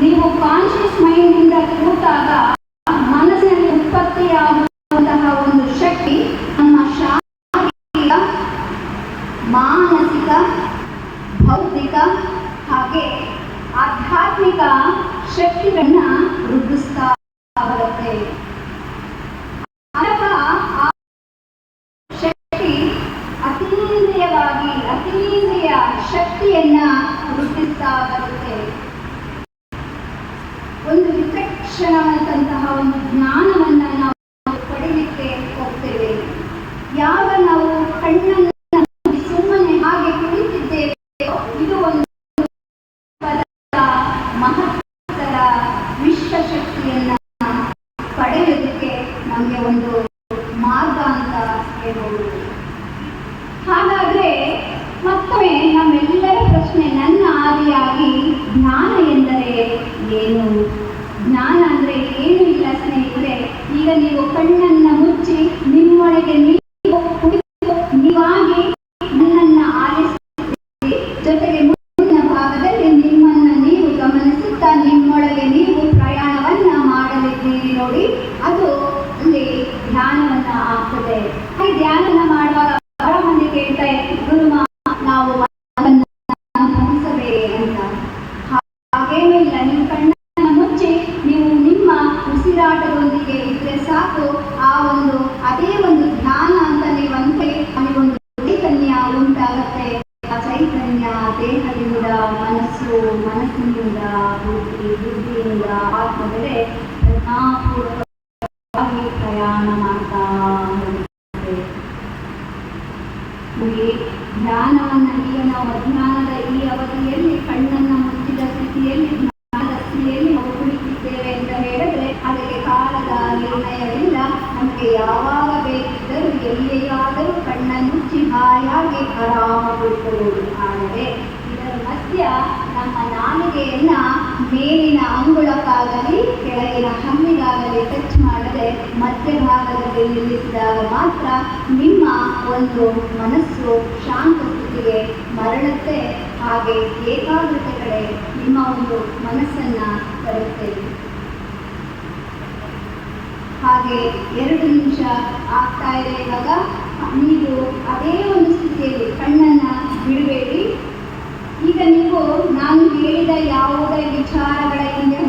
ನೀವು conscious mind ಇಂದ ಕೂತಾಗ ಮನಸ್ಸಿನಲ್ಲಿ ಉತ್ಪತ್ತಿಯಾಗುವಂತಹ ಒಂದು ಶಕ್ತಿ ನಮ್ಮ ಶಾರೀರಿಕ, ಮಾನಸಿಕ ಭೌತಿಕ ಹಾಗೆ ಆಧ್ಯಾತ್ಮಿಕ ಶಕ್ತಿಗಳನ್ನ ವೃದ್ಧಿಸ್ತಾ ಬರುತ್ತೆ. ಶಕ್ತಿ ಅತೀಂದ್ರಿಯವಾಗಿ, ಅತೀಂದ್ರಿಯ ಶಕ್ತಿಯನ್ನ ಬರುತ್ತೆ ಒಂದು ವಿಚಕ್ಷಣವಾದಂತಹ ಒಂದು ಜ್ಞಾನವನ್ನ ನಾವು ಪಡೆಯಲಿಕ್ಕೆ ಹೋಗ್ತೇವೆ. ಯಾವ ನಾವು ಕಣ್ಣನ್ನು ಸುಮ್ಮನೆ ಹಾಗೆ ಕುಳಿತಿದ್ದೇವೆ, ಇದು ಒಂದು ಮಹತ್ತರ ವಿಶ್ವಶಕ್ತಿಯನ್ನ ಪಡೆಯೋದಕ್ಕೆ ನಮಗೆ ಒಂದು ಮಾರ್ಗ ಅಂತ ಹೇಳ್ಬೋದು. ಹಾಗಾದ್ರೆ ಮತ್ತೊಮ್ಮೆ ನಮ್ಮೆಲ್ಲರ ಪ್ರಶ್ನೆ ನನ್ನ ಆದಿಯಾಗಿ ಜ್ಞಾನ ಎಂದರೆ ಏನು? ಜ್ಞಾನ ಅಂದ್ರೆ ಏನು ಇಲ್ಲ ಸ್ನೇಹಿತರೆ ಈಗ ನೀವು ಕಣ್ಣನ್ನ ಮುಚ್ಚಿ ನಿಮ್ಮೊಳಗೆ ನೀವು ನೀವಾಗಿ ನನ್ನನ್ನ ಆಲಿಸಿ, ಜೊತೆಗೆ ಮುಂದಿನ ಭಾಗದಲ್ಲಿ ನಿಮ್ಮನ್ನ ನೀವು ಗಮನಿಸುತ್ತಾ ನಿಮ್ಮೊಳಗೆ ನೀವು ಪ್ರಯಾಣವನ್ನ ಮಾಡಲಿದ್ದೀರಿ ನೋಡಿ, ಅದು ಅಲ್ಲಿ ಧ್ಯಾನವನ್ನ ಆಗ್ತದೆ. ಧ್ಯಾನ ಧ್ಯಾನವನ್ನ ಮಾಡುವಾಗ ಬಹಳ ಮಂದಿ ಕೇಳ್ತಾ ಇರ್ತಾರೆ ಗುರುಮ ನಾವು ಮನಸ್ಸನ್ನ ಗಮನಿಸಬೇಕೆ ಅಂತ ಹಾಗೇನೂ ಇಲ್ಲ ನೀವು ಕಣ್ಣನ್ನ ಮುಚ್ಚಿ ನೀವು ನಿಮ್ಮ ಉಸಿರಾಟದೊಂದಿಗೆ ಇದ್ರೆ ಸಾಕು ಆ ಒಂದು ಅದೇ ಒಂದು ಧ್ಯಾನ ಅಂತ ನೀವು ಅಂದ್ರೆ ಅಲ್ಲಿ ಒಂದು ಚೈತನ್ಯ ಉಂಟಾಗತ್ತೆ ಆ ಚೈತನ್ಯ ದೇಹದಿಂದ, ಮನಸ್ಸು, ಮನಸ್ಸಿನಿಂದ, ಬುದ್ಧಿ, ಬುದ್ಧಿಯಿಂದ ಆತ್ಮದರೆ ಪ್ರಜ್ಞಾಪೂರ್ವಕವಾಗಿ ಪ್ರಯಾಣ ಮಾಡ್ತಾ ಹೋಗುತ್ತೆ. ಧ್ಯಾನವನ್ನ ಈಗ ನಾವು ಅಜ್ಞಾನದ ಈ ಅವಧಿಯಲ್ಲಿ, ಕಣ್ಣನ್ನ ಮುಚ್ಚಿದ ಸ್ಥಿತಿಯಲ್ಲಿ, ಜ್ಞಾನದ ಸ್ಥಿತಿಯಲ್ಲಿ ನಾವು ಕುಳಿತಿದ್ದೇವೆ ಅಂತ ಹೇಳಿದ್ರೆ, ಅದಕ್ಕೆ ಕಾಲದ ನಿರ್ಣಯವಿಲ್ಲ. ನಮಗೆ ಯಾವಾಗ ಬೇಕಿದ್ದರೂ, ಎಲ್ಲಿಯಾದರೂ ಆರಾಮ ಆದರೆ ಇದರ ಮಧ್ಯ ನಮ್ಮ ನಾಲಿಗೆಯನ್ನ ಮೇಲಿನ ಅಂಗುಳಕ್ಕಾಗಲಿ, ಕೆಳಗಿನ ಹಮ್ಮಿಗಾಗಲಿ ಟಚ್ ಮಾಡದೆ ಮಧ್ಯಭಾಗದಲ್ಲಿ ನಿಲ್ಲಿಸಿದಾಗ ಮಾತ್ರ ನಿಮ್ಮ ಒಂದು ಮನಸ್ಸು ಶಾಂತ ಸ್ಥಿತಿಗೆ ಮರಳುತ್ತೆ. ಹಾಗೆ ಏಕಾಗ್ರತೆ ಕಡೆ ನಿಮ್ಮ ಒಂದು ಮನಸ್ಸನ್ನ ತರುತ್ತೆ. ಹಾಗೆ ಎರಡು ನಿಮಿಷ ಆಗ್ತಾ ಇದೆ ಇವಾಗ. ನೀವು ಅದೇ ಒಂದು ಸ್ಥಿತಿಯಲ್ಲಿ ಕಣ್ಣನ್ನ ಬಿಡಬೇಡಿ ಈಗ ನೀವು ನಾನು ಹೇಳಿದ ಯಾವುದೇ ವಿಚಾರಗಳ ಹಿಂದೆ